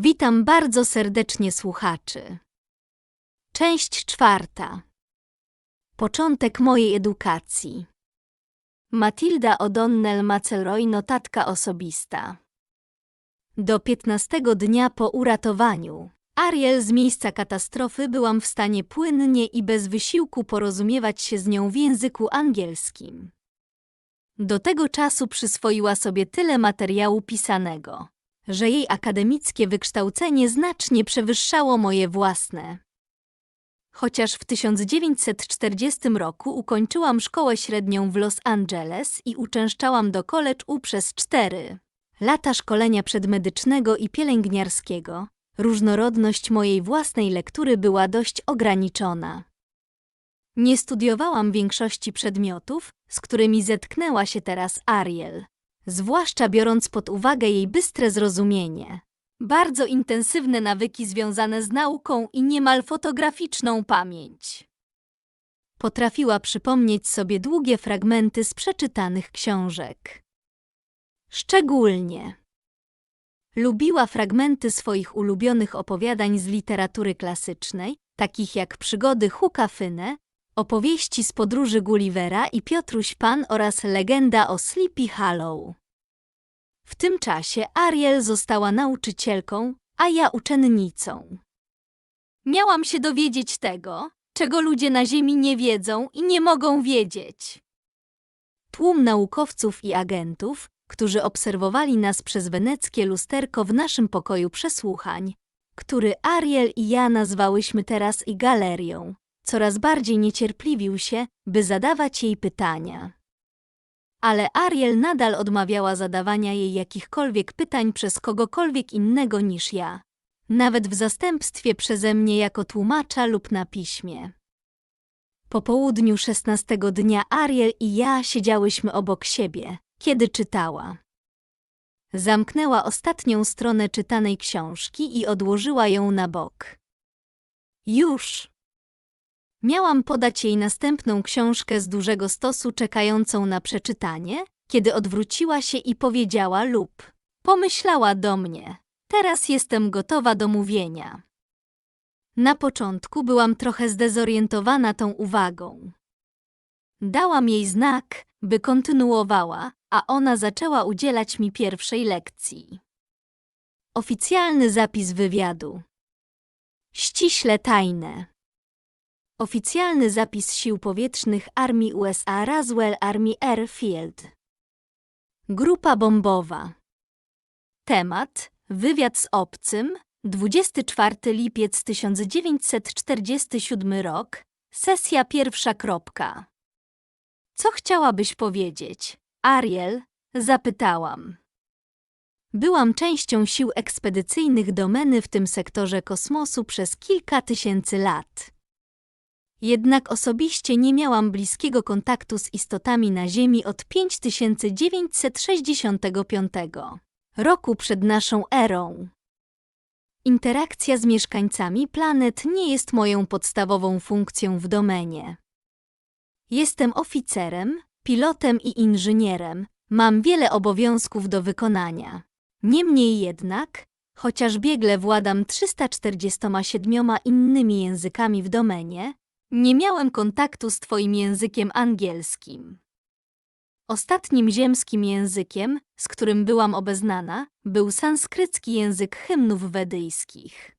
Witam bardzo serdecznie słuchaczy. Część czwarta. Początek mojej edukacji. Matilda O'Donnell Macelroy, notatka osobista. Do piętnastego dnia po uratowaniu Ariel z miejsca katastrofy byłam w stanie płynnie i bez wysiłku porozumiewać się z nią w języku angielskim. Do tego czasu przyswoiła sobie tyle materiału pisanego, że jej akademickie wykształcenie znacznie przewyższało moje własne. Chociaż w 1940 roku ukończyłam szkołę średnią w Los Angeles i uczęszczałam do college U przez cztery lata szkolenia przedmedycznego i pielęgniarskiego, różnorodność mojej własnej lektury była dość ograniczona. Nie studiowałam większości przedmiotów, z którymi zetknęła się teraz Ariel, zwłaszcza biorąc pod uwagę jej bystre zrozumienie. Bardzo intensywne nawyki związane z nauką i niemal fotograficzną pamięć. Potrafiła przypomnieć sobie długie fragmenty z przeczytanych książek. Szczególnie lubiła fragmenty swoich ulubionych opowiadań z literatury klasycznej, takich jak przygody Huka Fynę, opowieści z podróży Gullivera i Piotruś Pan oraz legenda o Sleepy Hollow. W tym czasie Ariel została nauczycielką, a ja uczennicą. Miałam się dowiedzieć tego, czego ludzie na Ziemi nie wiedzą i nie mogą wiedzieć. Tłum naukowców i agentów, którzy obserwowali nas przez weneckie lusterko w naszym pokoju przesłuchań, który Ariel i ja nazwałyśmy teraz i galerią, coraz bardziej niecierpliwił się, by zadawać jej pytania. Ale Ariel nadal odmawiała zadawania jej jakichkolwiek pytań przez kogokolwiek innego niż ja, nawet w zastępstwie przeze mnie jako tłumacza lub na piśmie. Po południu szesnastego dnia Ariel i ja siedziałyśmy obok siebie, kiedy czytała. Zamknęła ostatnią stronę czytanej książki i odłożyła ją na bok. Już! Miałam podać jej następną książkę z dużego stosu czekającą na przeczytanie, kiedy odwróciła się i powiedziała lub pomyślała do mnie. Teraz jestem gotowa do mówienia. Na początku byłam trochę zdezorientowana tą uwagą. Dałam jej znak, by kontynuowała, a ona zaczęła udzielać mi pierwszej lekcji. Oficjalny zapis wywiadu. Ściśle tajne. Oficjalny zapis sił powietrznych Armii USA Roswell Army Airfield. Grupa bombowa. Temat: Wywiad z obcym. 24 lipiec 1947 rok. Sesja pierwsza. Kropka. Co chciałabyś powiedzieć? Ariel, zapytałam. Byłam częścią sił ekspedycyjnych domeny w tym sektorze kosmosu przez kilka tysięcy lat. Jednak osobiście nie miałam bliskiego kontaktu z istotami na Ziemi od 5965 roku przed naszą erą. Interakcja z mieszkańcami planet nie jest moją podstawową funkcją w domenie. Jestem oficerem, pilotem i inżynierem, mam wiele obowiązków do wykonania. Niemniej jednak, chociaż biegle władam 347 innymi językami w domenie, nie miałem kontaktu z Twoim językiem angielskim. Ostatnim ziemskim językiem, z którym byłam obeznana, był sanskrycki język hymnów wedyjskich.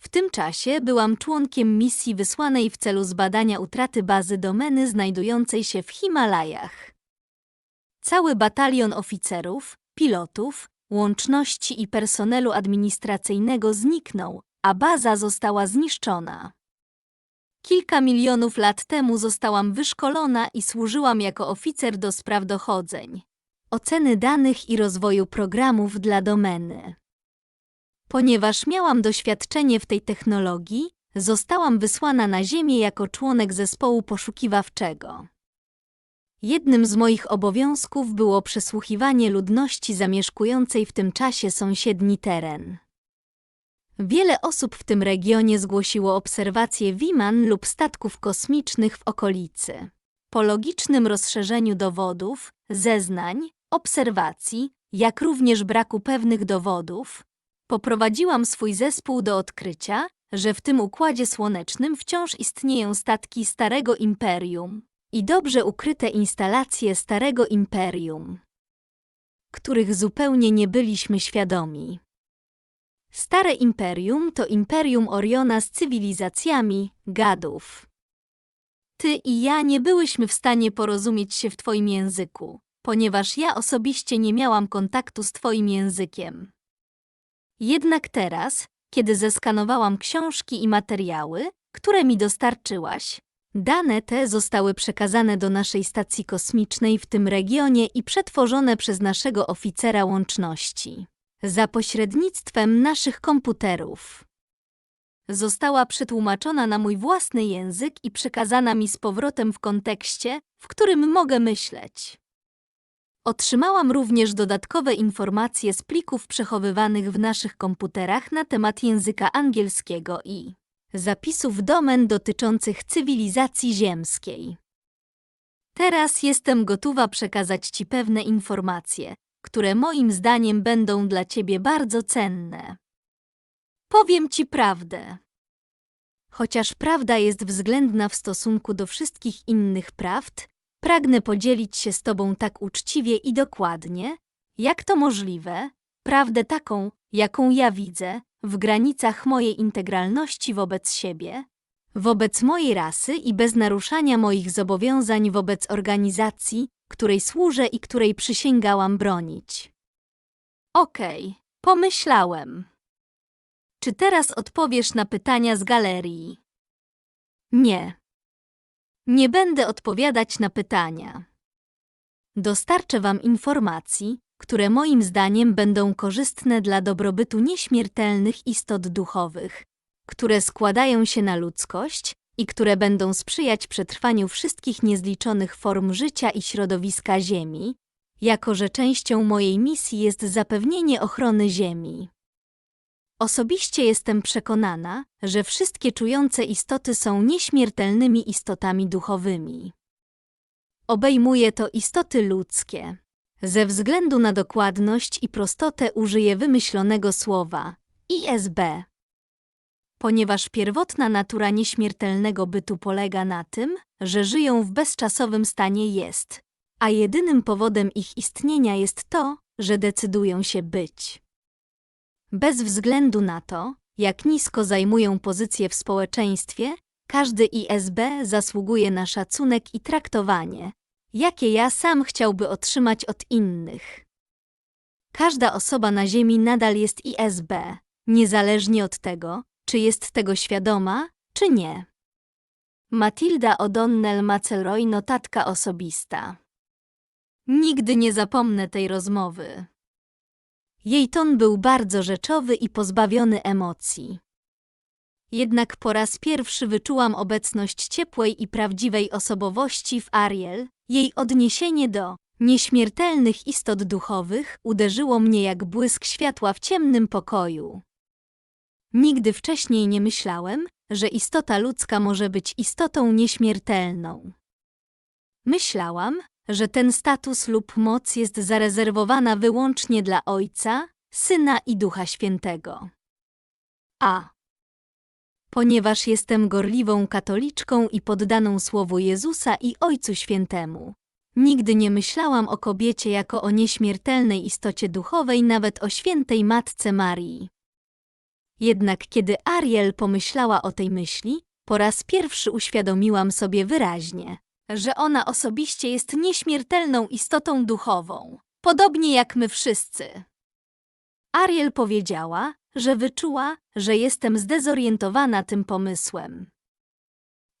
W tym czasie byłam członkiem misji wysłanej w celu zbadania utraty bazy domeny znajdującej się w Himalajach. Cały batalion oficerów, pilotów, łączności i personelu administracyjnego zniknął, a baza została zniszczona. Kilka milionów lat temu zostałam wyszkolona i służyłam jako oficer do spraw dochodzeń, oceny danych i rozwoju programów dla domeny. Ponieważ miałam doświadczenie w tej technologii, zostałam wysłana na Ziemię jako członek zespołu poszukiwawczego. Jednym z moich obowiązków było przesłuchiwanie ludności zamieszkującej w tym czasie sąsiedni teren. Wiele osób w tym regionie zgłosiło obserwacje Wiman lub statków kosmicznych w okolicy. Po logicznym rozszerzeniu dowodów, zeznań, obserwacji, jak również braku pewnych dowodów, poprowadziłam swój zespół do odkrycia, że w tym układzie słonecznym wciąż istnieją statki Starego Imperium i dobrze ukryte instalacje Starego Imperium, których zupełnie nie byliśmy świadomi. Stare Imperium to Imperium Oriona z cywilizacjami gadów. Ty i ja nie byłyśmy w stanie porozumieć się w Twoim języku, ponieważ ja osobiście nie miałam kontaktu z Twoim językiem. Jednak teraz, kiedy zeskanowałam książki i materiały, które mi dostarczyłaś, dane te zostały przekazane do naszej stacji kosmicznej w tym regionie i przetworzone przez naszego oficera łączności za pośrednictwem naszych komputerów. Została przetłumaczona na mój własny język i przekazana mi z powrotem w kontekście, w którym mogę myśleć. Otrzymałam również dodatkowe informacje z plików przechowywanych w naszych komputerach na temat języka angielskiego i zapisów domen dotyczących cywilizacji ziemskiej. Teraz jestem gotowa przekazać Ci pewne informacje, które moim zdaniem będą dla Ciebie bardzo cenne. Powiem Ci prawdę. Chociaż prawda jest względna w stosunku do wszystkich innych prawd, pragnę podzielić się z Tobą tak uczciwie i dokładnie, jak to możliwe, prawdę taką, jaką ja widzę, w granicach mojej integralności wobec siebie, wobec mojej rasy i bez naruszania moich zobowiązań wobec organizacji, której służę i której przysięgałam bronić. Okej, pomyślałem. Czy teraz odpowiesz na pytania z galerii? Nie. Nie będę odpowiadać na pytania. Dostarczę Wam informacji, które moim zdaniem będą korzystne dla dobrobytu nieśmiertelnych istot duchowych, które składają się na ludzkość i które będą sprzyjać przetrwaniu wszystkich niezliczonych form życia i środowiska Ziemi, jako że częścią mojej misji jest zapewnienie ochrony Ziemi. Osobiście jestem przekonana, że wszystkie czujące istoty są nieśmiertelnymi istotami duchowymi. Obejmuje to istoty ludzkie. Ze względu na dokładność i prostotę użyję wymyślonego słowa ISB. Ponieważ pierwotna natura nieśmiertelnego bytu polega na tym, że żyją w bezczasowym stanie jest, a jedynym powodem ich istnienia jest to, że decydują się być. Bez względu na to, jak nisko zajmują pozycję w społeczeństwie, każdy ISB zasługuje na szacunek i traktowanie, jakie ja sam chciałby otrzymać od innych. Każda osoba na Ziemi nadal jest ISB, niezależnie od tego, czy jest tego świadoma, czy nie. Matilda O'Donnell Macelroy notatka osobista. Nigdy nie zapomnę tej rozmowy. Jej ton był bardzo rzeczowy i pozbawiony emocji. Jednak po raz pierwszy wyczułam obecność ciepłej i prawdziwej osobowości w Ariel. Jej odniesienie do nieśmiertelnych istot duchowych uderzyło mnie jak błysk światła w ciemnym pokoju. Nigdy wcześniej nie myślałem, że istota ludzka może być istotą nieśmiertelną. Myślałam, że ten status lub moc jest zarezerwowana wyłącznie dla Ojca, Syna i Ducha Świętego. A. Ponieważ jestem gorliwą katoliczką i poddaną Słowu Jezusa i Ojcu Świętemu, nigdy nie myślałam o kobiecie jako o nieśmiertelnej istocie duchowej, nawet o świętej Matce Marii. Jednak kiedy Ariel pomyślała o tej myśli, po raz pierwszy uświadomiłam sobie wyraźnie, że ona osobiście jest nieśmiertelną istotą duchową, podobnie jak my wszyscy. Ariel powiedziała, że wyczuła, że jestem zdezorientowana tym pomysłem.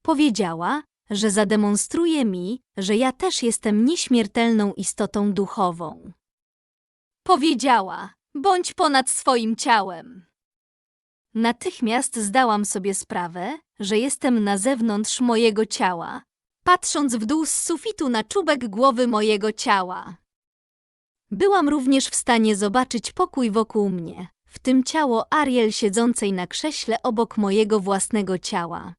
Powiedziała, że zademonstruje mi, że ja też jestem nieśmiertelną istotą duchową. Powiedziała, bądź ponad swoim ciałem. Natychmiast zdałam sobie sprawę, że jestem na zewnątrz mojego ciała, patrząc w dół z sufitu na czubek głowy mojego ciała. Byłam również w stanie zobaczyć pokój wokół mnie, w tym ciało Ariel siedzącej na krześle obok mojego własnego ciała.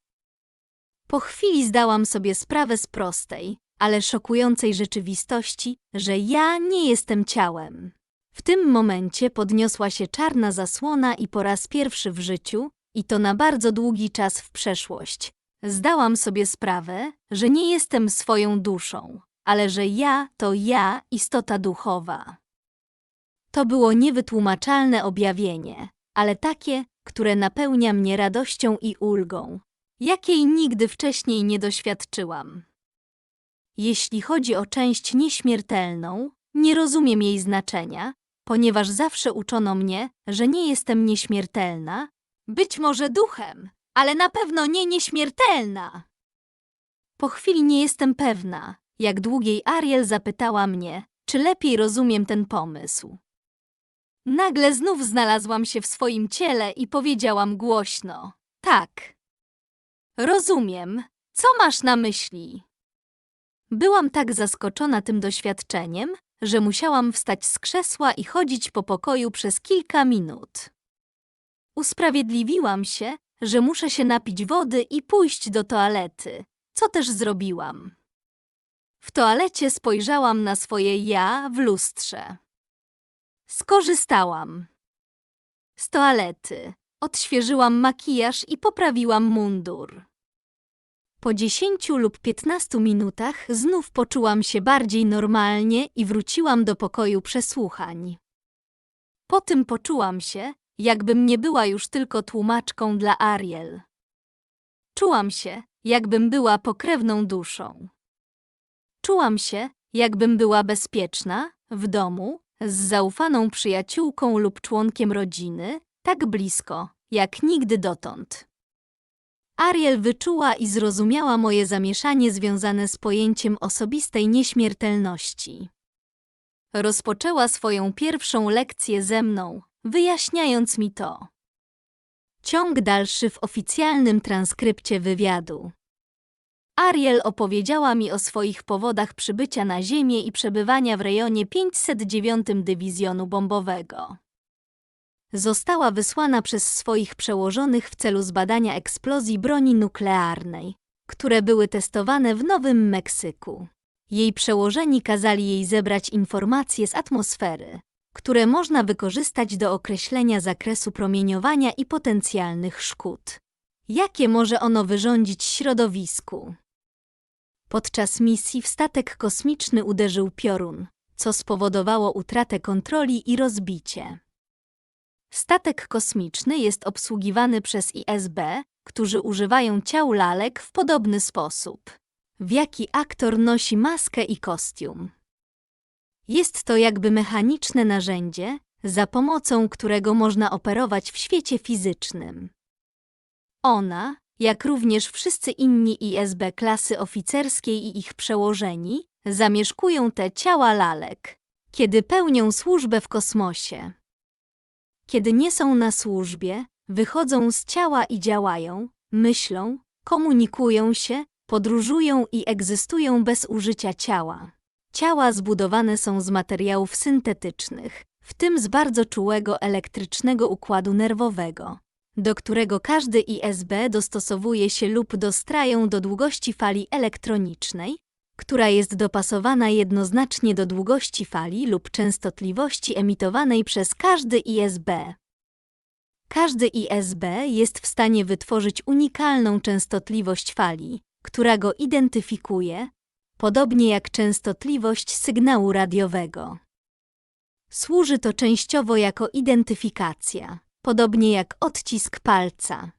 Po chwili zdałam sobie sprawę z prostej, ale szokującej rzeczywistości, że ja nie jestem ciałem. W tym momencie podniosła się czarna zasłona i po raz pierwszy w życiu, i to na bardzo długi czas w przeszłość, zdałam sobie sprawę, że nie jestem swoją duszą, ale że ja to ja, istota duchowa. To było niewytłumaczalne objawienie, ale takie, które napełnia mnie radością i ulgą, jakiej nigdy wcześniej nie doświadczyłam. Jeśli chodzi o część nieśmiertelną, nie rozumiem jej znaczenia, ponieważ zawsze uczono mnie, że nie jestem nieśmiertelna, być może duchem, ale na pewno nie nieśmiertelna. Po chwili nie jestem pewna, jak długiej Ariel zapytała mnie, czy lepiej rozumiem ten pomysł. Nagle znów znalazłam się w swoim ciele i powiedziałam głośno: Tak. Rozumiem. Co masz na myśli? Byłam tak zaskoczona tym doświadczeniem, że musiałam wstać z krzesła i chodzić po pokoju przez kilka minut. Usprawiedliwiłam się, że muszę się napić wody i pójść do toalety, co też zrobiłam. W toalecie spojrzałam na swoje ja w lustrze. Skorzystałam. Z toalety odświeżyłam makijaż i poprawiłam mundur. Po dziesięciu lub piętnastu minutach znów poczułam się bardziej normalnie i wróciłam do pokoju przesłuchań. Po tym poczułam się, jakbym nie była już tylko tłumaczką dla Ariel. Czułam się, jakbym była pokrewną duszą. Czułam się, jakbym była bezpieczna, w domu, z zaufaną przyjaciółką lub członkiem rodziny, tak blisko, jak nigdy dotąd. Ariel wyczuła i zrozumiała moje zamieszanie związane z pojęciem osobistej nieśmiertelności. Rozpoczęła swoją pierwszą lekcję ze mną, wyjaśniając mi to. Ciąg dalszy w oficjalnym transkrypcie wywiadu. Ariel opowiedziała mi o swoich powodach przybycia na Ziemię i przebywania w rejonie 509 Dywizjonu Bombowego. Została wysłana przez swoich przełożonych w celu zbadania eksplozji broni nuklearnej, które były testowane w Nowym Meksyku. Jej przełożeni kazali jej zebrać informacje z atmosfery, które można wykorzystać do określenia zakresu promieniowania i potencjalnych szkód. Jakie może ono wyrządzić środowisku? Podczas misji w statek kosmiczny uderzył piorun, co spowodowało utratę kontroli i rozbicie. Statek kosmiczny jest obsługiwany przez ISB, którzy używają ciał lalek w podobny sposób, w jaki aktor nosi maskę i kostium. Jest to jakby mechaniczne narzędzie, za pomocą którego można operować w świecie fizycznym. Ona, jak również wszyscy inni ISB klasy oficerskiej i ich przełożeni, zamieszkują te ciała lalek, kiedy pełnią służbę w kosmosie. Kiedy nie są na służbie, wychodzą z ciała i działają, myślą, komunikują się, podróżują i egzystują bez użycia ciała. Ciała zbudowane są z materiałów syntetycznych, w tym z bardzo czułego elektrycznego układu nerwowego, do którego każdy ISB dostosowuje się lub dostrają do długości fali elektronicznej, która jest dopasowana jednoznacznie do długości fali lub częstotliwości emitowanej przez każdy ISB. Każdy ISB jest w stanie wytworzyć unikalną częstotliwość fali, która go identyfikuje, podobnie jak częstotliwość sygnału radiowego. Służy to częściowo jako identyfikacja, podobnie jak odcisk palca.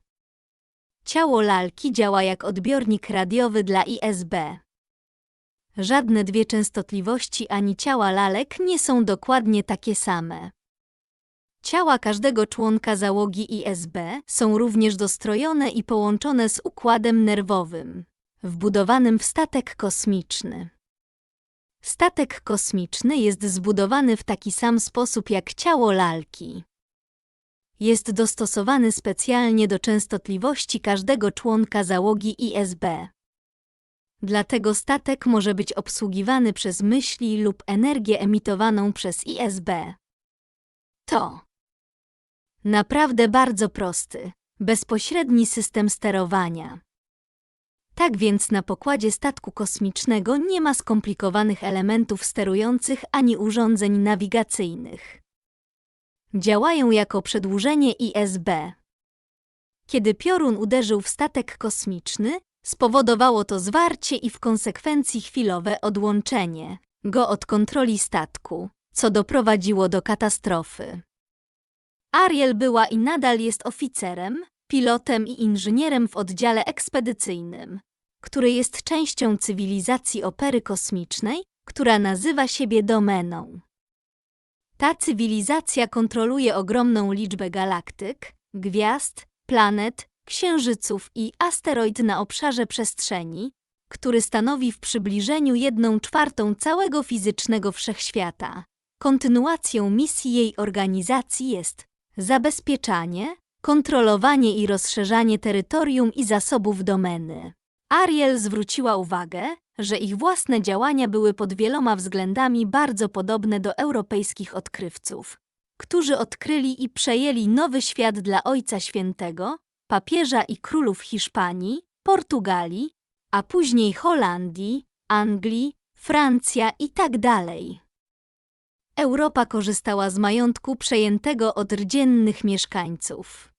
Ciało lalki działa jak odbiornik radiowy dla ISB. Żadne dwie częstotliwości ani ciała lalek nie są dokładnie takie same. Ciała każdego członka załogi ISB są również dostrojone i połączone z układem nerwowym, wbudowanym w statek kosmiczny. Statek kosmiczny jest zbudowany w taki sam sposób jak ciało lalki. Jest dostosowany specjalnie do częstotliwości każdego członka załogi ISB. Dlatego statek może być obsługiwany przez myśli lub energię emitowaną przez ISB. To naprawdę bardzo prosty, bezpośredni system sterowania. Tak więc na pokładzie statku kosmicznego nie ma skomplikowanych elementów sterujących ani urządzeń nawigacyjnych. działają jako przedłużenie ISB. Kiedy piorun uderzył w statek kosmiczny, spowodowało to zwarcie i w konsekwencji chwilowe odłączenie go od kontroli statku, co doprowadziło do katastrofy. Ariel była i nadal jest oficerem, pilotem i inżynierem w oddziale ekspedycyjnym, który jest częścią cywilizacji opery kosmicznej, która nazywa siebie domeną. Ta cywilizacja kontroluje ogromną liczbę galaktyk, gwiazd, planet, księżyców i asteroid na obszarze przestrzeni, który stanowi w przybliżeniu jedną czwartą całego fizycznego wszechświata. Kontynuacją misji jej organizacji jest zabezpieczanie, kontrolowanie i rozszerzanie terytorium i zasobów domeny. Ariel zwróciła uwagę, że ich własne działania były pod wieloma względami bardzo podobne do europejskich odkrywców, którzy odkryli i przejęli nowy świat dla Ojca Świętego, papieża i królów Hiszpanii, Portugalii, a później Holandii, Anglii, Francja i tak dalej. Europa korzystała z majątku przejętego od rdzennych mieszkańców.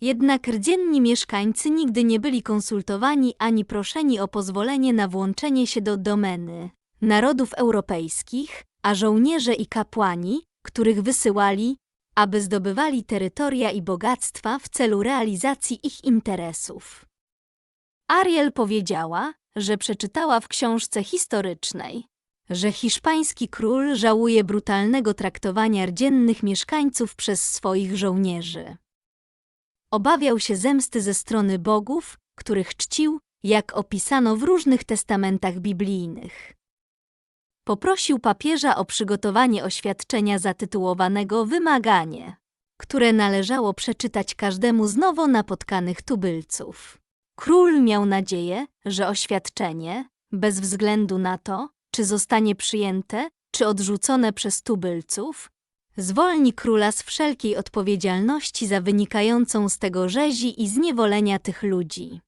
Jednak rdzenni mieszkańcy nigdy nie byli konsultowani ani proszeni o pozwolenie na włączenie się do domeny narodów europejskich, a żołnierze i kapłani, których wysyłali, aby zdobywali terytoria i bogactwa w celu realizacji ich interesów. Ariel powiedziała, że przeczytała w książce historycznej, że hiszpański król żałuje brutalnego traktowania rdzennych mieszkańców przez swoich żołnierzy. Obawiał się zemsty ze strony bogów, których czcił, jak opisano w różnych testamentach biblijnych. Poprosił papieża o przygotowanie oświadczenia zatytułowanego Wymaganie, które należało przeczytać każdemu z nowo napotkanych tubylców. Król miał nadzieję, że oświadczenie, bez względu na to, czy zostanie przyjęte, czy odrzucone przez tubylców, zwolni króla z wszelkiej odpowiedzialności za wynikającą z tego rzezi i zniewolenia tych ludzi.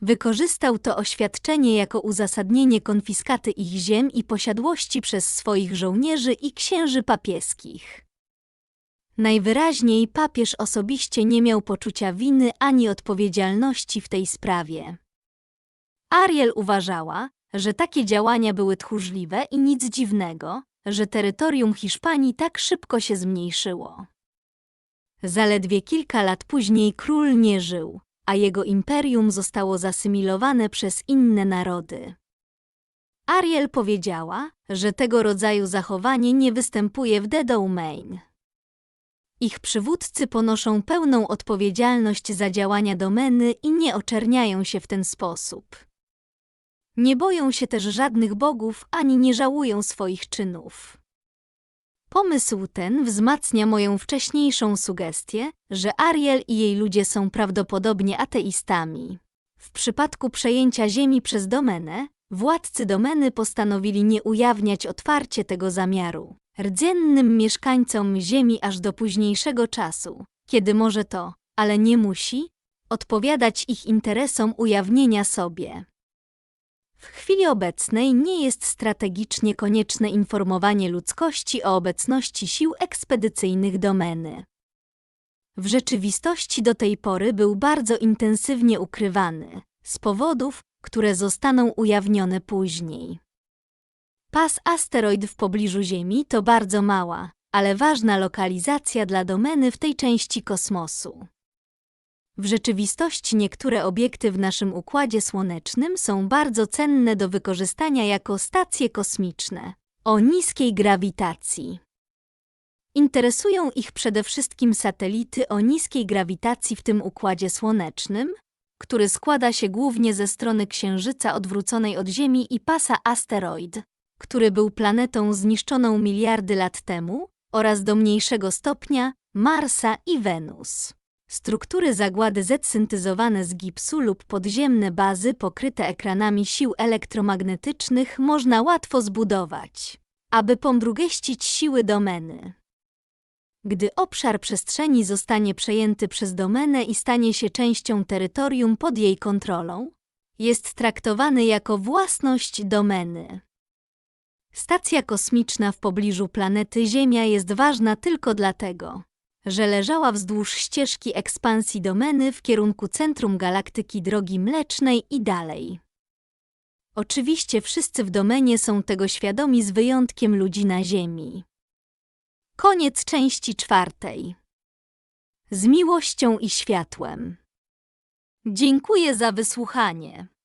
Wykorzystał to oświadczenie jako uzasadnienie konfiskaty ich ziem i posiadłości przez swoich żołnierzy i księży papieskich. Najwyraźniej papież osobiście nie miał poczucia winy ani odpowiedzialności w tej sprawie. Ariel uważała, że takie działania były tchórzliwe i nic dziwnego, że terytorium Hiszpanii tak szybko się zmniejszyło. Zaledwie kilka lat później król nie żył, a jego imperium zostało zasymilowane przez inne narody. Ariel powiedziała, że tego rodzaju zachowanie nie występuje w The Domain. Ich przywódcy ponoszą pełną odpowiedzialność za działania domeny i nie oczerniają się w ten sposób. Nie boją się też żadnych bogów ani nie żałują swoich czynów. Pomysł ten wzmacnia moją wcześniejszą sugestię, że Ariel i jej ludzie są prawdopodobnie ateistami. W przypadku przejęcia ziemi przez domenę, władcy domeny postanowili nie ujawniać otwarcie tego zamiaru rdzennym mieszkańcom ziemi aż do późniejszego czasu, kiedy może to, ale nie musi, odpowiadać ich interesom ujawnienia sobie. W chwili obecnej nie jest strategicznie konieczne informowanie ludzkości o obecności sił ekspedycyjnych domeny. W rzeczywistości do tej pory był bardzo intensywnie ukrywany, z powodów, które zostaną ujawnione później. Pas asteroid w pobliżu Ziemi to bardzo mała, ale ważna lokalizacja dla domeny w tej części kosmosu. W rzeczywistości niektóre obiekty w naszym Układzie Słonecznym są bardzo cenne do wykorzystania jako stacje kosmiczne o niskiej grawitacji. Interesują ich przede wszystkim satelity o niskiej grawitacji w tym Układzie Słonecznym, który składa się głównie ze strony Księżyca odwróconej od Ziemi i pasa asteroid, który był planetą zniszczoną miliardy lat temu, oraz do mniejszego stopnia Marsa i Wenus. Struktury zagłady Z z gipsu lub podziemne bazy pokryte ekranami sił elektromagnetycznych można łatwo zbudować, aby pomdrugeścić siły domeny. Gdy obszar przestrzeni zostanie przejęty przez domenę i stanie się częścią terytorium pod jej kontrolą, jest traktowany jako własność domeny. Stacja kosmiczna w pobliżu planety Ziemia jest ważna tylko dlatego, że leżała wzdłuż ścieżki ekspansji domeny w kierunku centrum galaktyki Drogi Mlecznej i dalej. Oczywiście wszyscy w domenie są tego świadomi z wyjątkiem ludzi na Ziemi. Koniec części czwartej. Z miłością i światłem. Dziękuję za wysłuchanie.